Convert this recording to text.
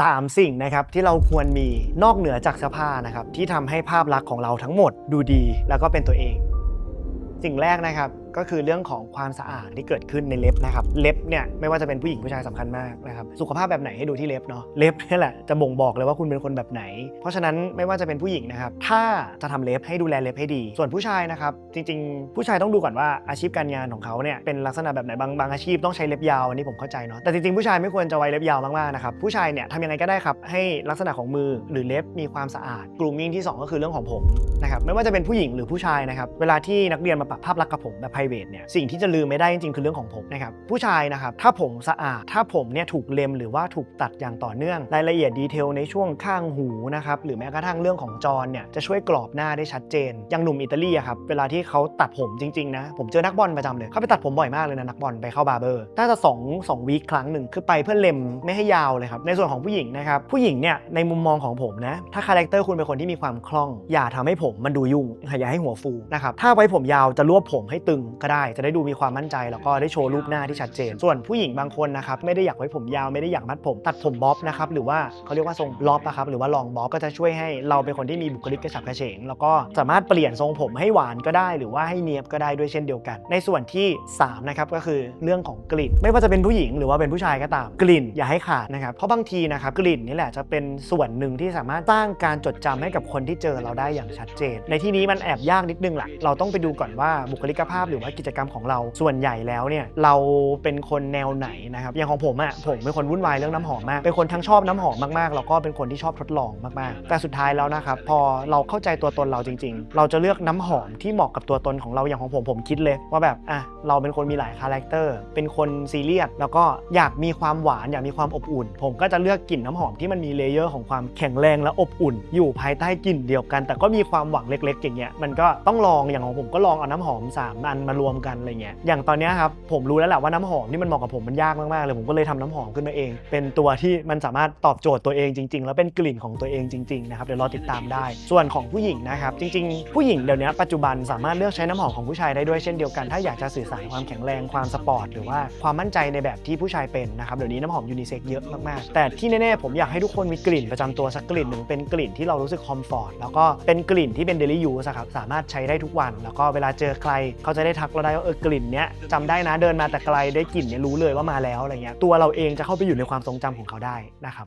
3 สิ่งนะครับที่เราควรมีนอกเหนือจากเสื้อผ้านะครับที่ทำให้ภาพลักษณ์ของเราทั้งหมดดูดีแล้วก็เป็นตัวเอง สิ่งแรกนะครับ ก็คือเรื่องของความสะอาดที่เกิดขึ้นในเล็บนะครับ เล็บเนี่ยไม่ว่าจะเป็นผู้หญิงผู้ชายสำคัญมากนะครับ สุขภาพแบบไหนให้ดูที่เล็บเนาะ เล็บนี่แหละจะบ่งบอกเลยว่าคุณเป็นคนแบบไหน เพราะฉะนั้นไม่ว่าจะเป็นผู้หญิงนะครับ ถ้าจะทำเล็บให้ดูแลเล็บให้ดี ส่วนผู้ชายนะครับ จริง ๆ ผู้ชายต้องดูก่อนว่าอาชีพการงานของเขาเนี่ยเป็นลักษณะแบบไหน บางบางอาชีพต้องใช้เล็บยาวอันนี้ผมเข้าใจเนาะ แต่จริงๆผู้ชายไม่ควรจะไว้เล็บยาวมากๆนะครับ ผู้ชายเนี่ยทำยังไงก็ได้ครับ ให้ลักษณะของมือหรือเล็บมีความสะอาด grooming ที่สองก็คือเรื่องของผมนะครับ ไม่ว่าจะเป็นผู้หญิงหรือผู้ชายนะครับ เวลาที่นักเรียนมาปรับภาพลักษณ์กับผมแบบ r i v a t e เนี่ยสิ่งที่จะลืมไม่ได้จริงๆคือเรื่องของผมนะครับผู้ชายนะครับถ้าผมสะอาดถ้าผมเนี่ยถูกเล็มหรือว่าถูกตัดอย่างต่อเนื่อง รายละเอียดดีเทลในช่วงข้างหูนะครับหรือแม้กระทั่งเรื่องของจรเนี่ยจะช่วยกรอบหน้าได้ชัดเจนอย่างหนุ่มอิตาลีอะครับเวลาที่เขาตัดผมจริงๆนะผมเจอนักบอลประจำเลยเขาไปตัดผมบ่อยมากเลยนะนักบอลไปเข้าบาร์เบอร์น่าจะ2 2วีคครั้งหนึ่งคือไปเพื่อเล็มไม่ให้ยาวเลยครับในส่วนของผู้หญิงนะครับผู้หญิงเนี่ยในมุมมองของผมนะถ้าคาแรคเตอร์คุณเป็นคนที่มีความคล่อง อย่าทำให้ผมมันดูยุ่งอย่าให้หัวฟูนะครับถ้าไว้ผมยาวจะรวบผมให้ตึงก็ได้ จะได้ดูมีความมั่นใจ แล้วก็ได้โชว์รูปหน้าที่ชัดเจน ส่วนผู้หญิงบางคนนะครับไม่ได้อยากไว้ผมยาวไม่ได้อยากมัดผม ตัดผมบ๊อบนะครับหรือว่าเขาเรียกว่าทรงล็อบนะครับหรือว่าลองบ๊อบก็จะช่วยให้เราเป็นคนที่มีบุคลิกกระฉับกระเฉงแล้วก็สามารถเปลี่ยนทรงผมให้หวานก็ได้ หรือว่าให้เนียบก็ได้ด้วยเช่นเดียวกัน ในส่วนที่3นะครับก็คือเรื่องของกลิ่น ไม่ว่าจะเป็นผู้หญิงหรือว่าเป็นผู้ชายก็ตามกลิ่นอย่าให้ขาดนะครับเพราะบางทีนะครับกลิ่นนี่แหละจะเป็นส่วนหนึ่งที่สามารถสร้างการจดจำให้กับคนที่เจอเราได้อย่างชัดเจน ในที่นี้มันแอบยากนิดนึงแหละเราต้องไปดูก่อนว่าบุคลิกภาพหรือว่ากิจกรรมของเราส่วนใหญ่แล้วเนี่ยเราเป็นคนแนวไหนนะครับอย่างของผมอะผมเป็นคนวุ่นวายเรื่องน้ำหอมมาก เป็นคนทั้งชอบน้ำหอมมากๆแล้วก็เป็นคนที่ชอบทดลองมากๆ แต่สุดท้ายแล้วนะครับพอเราเข้าใจตัวตนเราจริง ๆ เราจะเลือกน้ำหอมที่เหมาะกับตัวตนของเราอย่างของผมผมคิดเลย ว่าแบบอะเราเป็นคนมีหลายคาแรคเตอร์เป็นคนซีเรียสแล้วก็อยากมีความหวานอยากมีความอบอุ่น ผมก็จะเลือกกลิ่นน้ำหอมที่มันมีเลเยอร์ของความแข็งแรงและอบอุ่น อยู่ภายใต้กลิ่นเดียวกัน แต่ก็มีความหวังเล็กๆอย่างเงี้ยมันก็ต้องลองอย่างของผมก็ลองเอาน้ำหอมสามอันมารวมกันอะไรเงี้ยอย่างตอนนี้ครับผมรู้แล้วแหละว่าน้ำหอมที่มันเหมาะกับผมมันยากมากๆเลยผมก็เลยทำน้ำหอมขึ้นมาเอง เป็นตัวที่มันสามารถตอบโจทย์ตัวเองจริง ๆ แล้วเป็นกลิ่นของตัวเองจริงๆนะครับเดี๋ยวรอติดตามได้ ส่วนของผู้หญิงนะครับจริง ๆ ผู้หญิงเดี๋ยวนี้ปัจจุบันสามารถเลือกใช้น้ำหอมของผู้ชายได้ด้วยเช่นเดียวกันถ้าอยากจะสื่อสารความแข็งแรงความสปอร์ตหรือว่าความมั่นใจในแบบที่ผู้ชายเป็นนะครับเดี๋ยวนี้น้ำหอมยูนิเซ็กเยอะมากๆ แต่ที่แน่ๆผมอยากให้ทุกคนมีกลิ่นประจำตัวสักกลิ่นหนึ่งเป็นกลิ่นที่เรารู้สึกคอมฟอร์ตแล้วก็เป็นกลิ่นที่เป็นเดลี่ยูสครับสามารถใช้ได้ทุกวัน แล้วก็เวลาเจอใครเขาจะได้ทักเราได้ว่าเออกลิ่นเนี้ยจำได้นะเดินมาแต่ไกลได้กลิ่นเนี้ยรู้เลยว่ามาแล้วอะไรเงี้ยตัวเราเองจะเข้าไปอยู่ในความทรงจำของเขาได้นะครับ